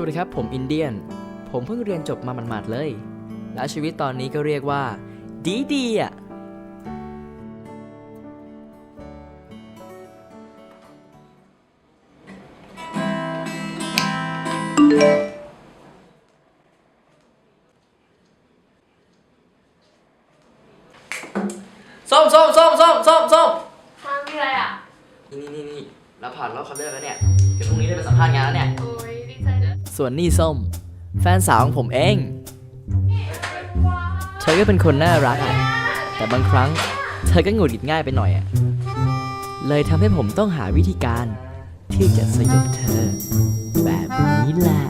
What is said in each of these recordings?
วัสดีครับผมอินเดียน ผมเพิ่งเรียนจบมาหมาดๆเลย และชีวิตตอนนี้ก็เรียกว่า ดีดีๆอะส้มส้มส้มส้มส้มส้มมามีอะไรอะนี่นี่นี่เราผ่านรอบคัดเลือกแล้วเนี่ย เดี๋ยวพรุ่งนี้ได้ไปสัมภาษณ์งานแล้วเนี่ย ส่วนนี่ส้ม แฟนสาวของผมเอง เธอก็เป็นคนน่ารักอะแต่บางครั้งเธอก็หงุดหงิดง่ายไปหน่อยอะเลยทำให้ผมต้องหาวิธีการที่จะสยบเธอ แบบนี้แหละ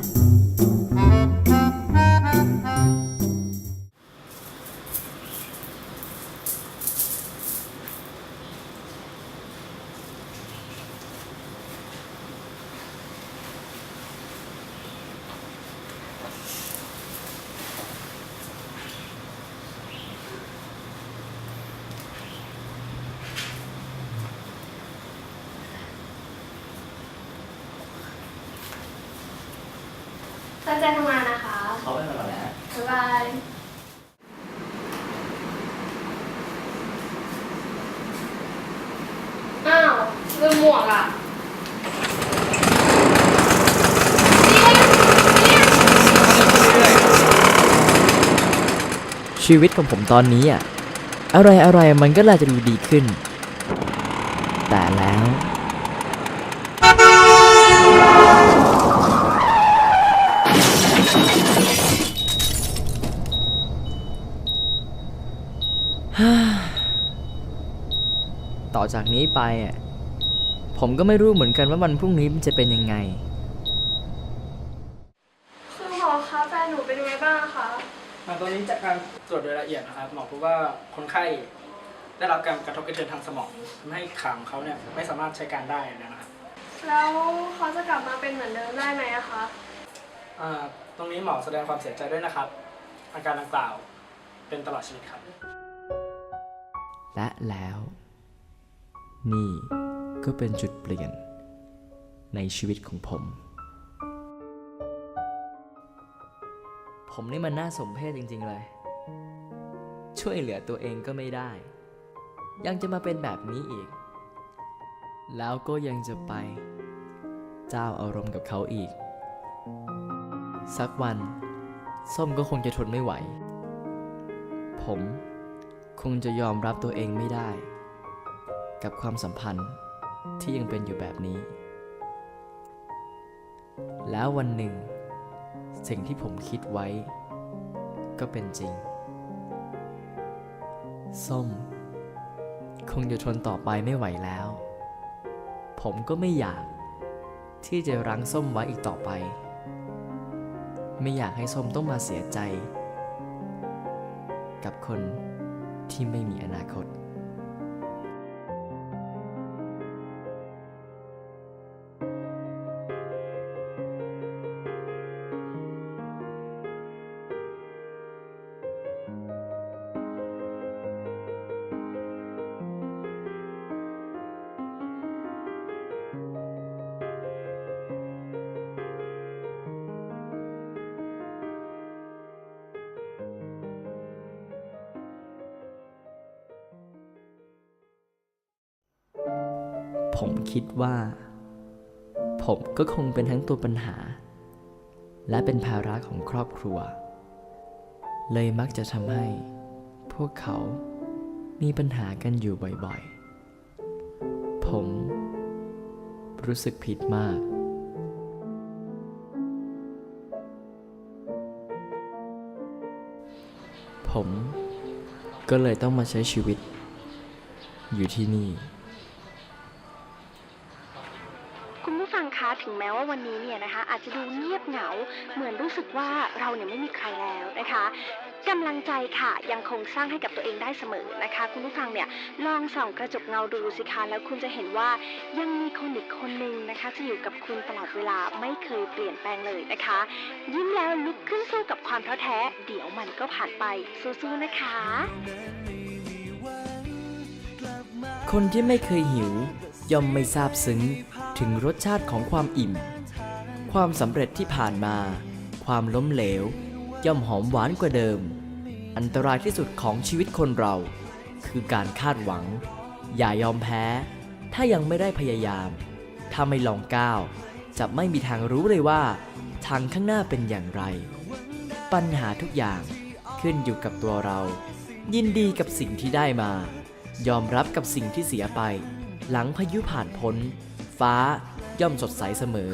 ตั้งใจทำงานนะคะเขาไปก่อนนะบ๊ายบายอ้าวลืมหมวกอะชีวิตของผมตอนนี้อะอะไรอะไรมันก็น่าจะดูดีขึ้น แต่แล้ว ต่อจากนี้ไปอะผมก็ไม่รู้เหมือนกันว่าวันพรุ่งนี้มันจะเป็นยังไงคือหมอคะแฟนหนูเป็นยังไงบ้างคะ อ่าตอนนี้จากการตรวจโดยละเอียดนะครับหมอพบว่าคนไข้ได้รับการกระทบกระเทือนทางสมองทำให้ขาของเขาเนี่ยไม่สามารถใช้การได้นะครับแล้วเขาจะกลับมาเป็นเหมือนเดิมได้ไหมอะคะ อ่าตรงนี้หมอแสดงความเสียใจด้วยนะครับ อาการดังกล่าวเป็นตลอดชีวิตครับ และแล้ว นี่ก็เป็นจุดเปลี่ยน ในชีวิตของผม ผมนี่มันน่าสมเพชจริง ๆ เลย ช่วยเหลือตัวเองก็ไม่ได้ ยังจะมาเป็นแบบนี้อีก แล้วก็ยังจะไป เจ้าอารมณ์กับเขาอีก สักวัน ส้มก็คงจะทนไม่ไหว ผม คงจะยอมรับตัวเองไม่ได้ กับความสัมพันธ์ที่ยังเป็นอยู่แบบนี้ แล้ววันหนึ่ง สิ่งที่ผมคิดไว้ ก็เป็นจริง ส้ม คงจะทนต่อไปไม่ไหวแล้ว ผมก็ไม่อยากที่จะรั้งส้มไว้อีกต่อไป ไม่อยากให้ส้มต้องมาเสียใจ กับคน ที่ไม่มีอนาคต ผมคิดว่า ผมก็คงเป็นทั้งตัวปัญหา และเป็นภาระของครอบครัว เลยมักจะทำให้ พวกเขามีปัญหากันอยู่บ่อยๆ ผม รู้สึกผิดมากผมก็เลยต้องมาใช้ชีวิต อยู่ที่นี่ ถึงแม้ว่าวันนี้เนี่ยนะคะอาจจะดูเงียบเหงา เหมือนรู้สึกว่าเราเนี่ยไม่มีใครแล้วนะคะกำลังใจค่ะยังคงสร้างให้กับตัวเองได้เสมอนะคะ คุณผู้ฟังเนี่ยลองส่องกระจกเงาดูสิคะแล้วคุณจะเห็นว่ายังมีคนอีกคนหนึ่งนะคะจะอยู่กับคุณตลอดเวลาไม่เคยเปลี่ยนแปลงเลยนะคะ ยิ้มแล้วลุกขึ้นสู้กับความท้อแท้ เดี๋ยวมันก็ผ่านไปสู้ๆนะคะ คนที่ไม่เคยหิว ย่อมไม่ทราบซึ้ง ถึงรสชาติของความอิ่ม ความสำเร็จที่ผ่านมา ความล้มเหลว ย่อมหอมหวานกว่าเดิม อันตรายที่สุดของชีวิตคนเรา คือการคาดหวัง อย่ายอมแพ้ ถ้ายังไม่ได้พยายาม ถ้าไม่ลองก้าว จะไม่มีทางรู้เลยว่า ทางข้างหน้าเป็นอย่างไร ปัญหาทุกอย่างขึ้นอยู่กับตัวเรา ยินดีกับสิ่งที่ได้มา ยอมรับกับสิ่งที่เสียไป หลังพายุผ่านพ้น ฟ้าย่อมสดใสเสมอ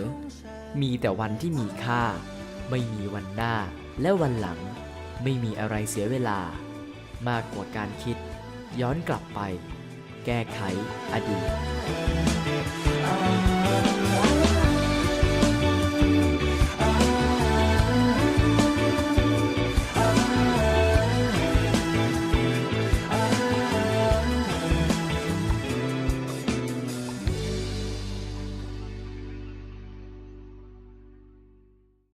มีแต่วันที่มีค่า ไม่มีวันหน้าและวันหลัง ไม่มีอะไรเสียเวลา มากกว่าการคิด ย้อนกลับไป แก้ไขอดีต